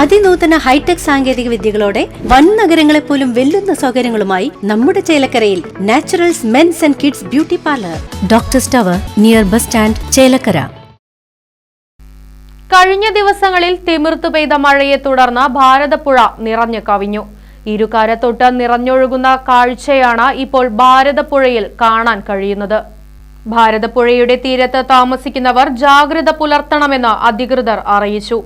അതിനൂതന hi tech സാങ്കേതിക വിദ്യകളോടെ വൻ നഗരങ്ങളെ പോലും വെല്ലുന്ന സൗകര്യങ്ങളുമായി നമ്മുടെ ചേലക്കരയിൽ Naturals men's and kids beauty parlour. Doctor സ്റ്റവർ near bus stand Chelakkara. കഴിഞ്ഞ ദിവസങ്ങളിൽ തിമിർത്തു പെയ്ത മഴയെ തുടർന്ന് ഭാരതപ്പുഴ നിറഞ്ഞു കവിഞ്ഞു. ഇരുകരത്തൊട്ട് നിറഞ്ഞൊഴുകുന്ന കാഴ്ചയാണ് ഇപ്പോൾ ഭാരതപ്പുഴയിൽ കാണാൻ കഴിയുന്നത്. ഭാരതപ്പുഴയുടെ തീരത്ത് താമസിക്കുന്നവർ ജാഗ്രത പുലർത്തണമെന്ന് അധികൃതർ അറിയിച്ചു.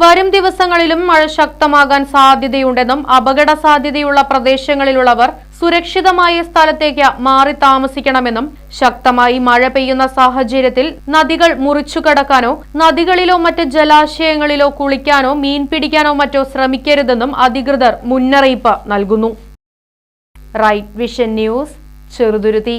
വരും ദിവസങ്ങളിലും മഴ ശക്തമാകാൻ സാധ്യതയുണ്ടെന്നും അപകട സാധ്യതയുള്ള പ്രദേശങ്ങളിലുള്ളവർ സുരക്ഷിതമായ സ്ഥലത്തേക്ക് മാറി താമസിക്കണമെന്നും ശക്തമായി മഴ പെയ്യുന്ന സാഹചര്യത്തിൽ നദികൾ മുറിച്ചു കടക്കാനോ നദികളിലോ മറ്റ് ജലാശയങ്ങളിലോ കുളിക്കാനോ മീൻ പിടിക്കാനോ മറ്റോ ശ്രമിക്കരുതെന്നും അധികൃതർ മുന്നറിയിപ്പ് നൽകുന്നു. Right vision news Cheruthuruthy.